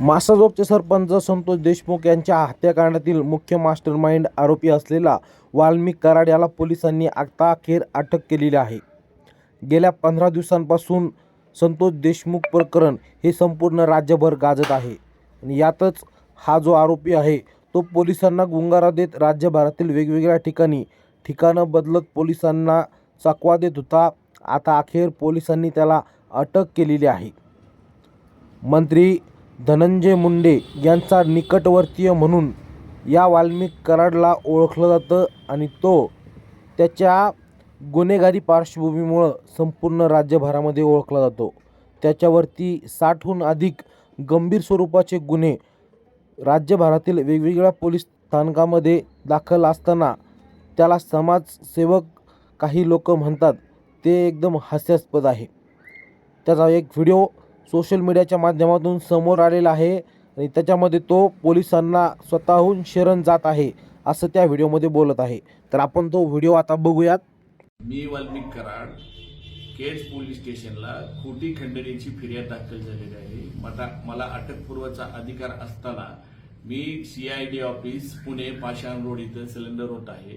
मासाजोगचे सरपंच संतोष देशमुख यांच्या हत्याकांडातील मुख्य master mind आरोपी असलेला वाल्मिक कराड याला पोलिसांनी आता अखेर अटक केलेली आहे. गेल्या पंधरा दिवसांपासून संतोष देशमुख प्रकरण हे संपूर्ण राज्यभर गाजत आहे. आणि यातच हा जो आरोपी आहे तो पोलिसांना गुंगारा देत राज्यभरातील वेगवेगळ्या ठिकाणी ठिकाणं बदलत पोलिसांना चकवा देत होता. आता अखेर पोलिसांनी त्याला अटक केलेली आहे. मंत्री धनंजय मुंडे यांचा निकटवर्तीय म्हणून या वाल्मिक कराडला ओळखलं जातं आणि तो त्याच्या गुन्हेगारी पार्श्वभूमीमुळं संपूर्ण राज्यभरामध्ये ओळखला जातो. त्याच्यावरती साठहून अधिक गंभीर स्वरूपाचे गुन्हे राज्यभरातील वेगवेगळ्या पोलीस स्थानकामध्ये दाखल असताना त्याला समाजसेवक काही लोक म्हणतात ते एकदम हास्यास्पद आहे. त्याचा एक व्हिडिओ सोशल मीडियाच्या माध्यमातून समोर आलेला आहे आणि त्याच्यामध्ये तो पोलिसांना स्वतःहून शरण जात आहे असं त्या व्हिडिओमध्ये बोलत आहे. तर आपण तो व्हिडिओ आता बघूयात. मी वाल्मिक कराड केज पोलीस स्टेशनला खोटी खंडणीची फिर्याद दाखल झालेली आहे. मला मला अटकपूर्वचा अधिकार असताना मी CID office Pune Pashan road इथं सिलेंडर होत आहे.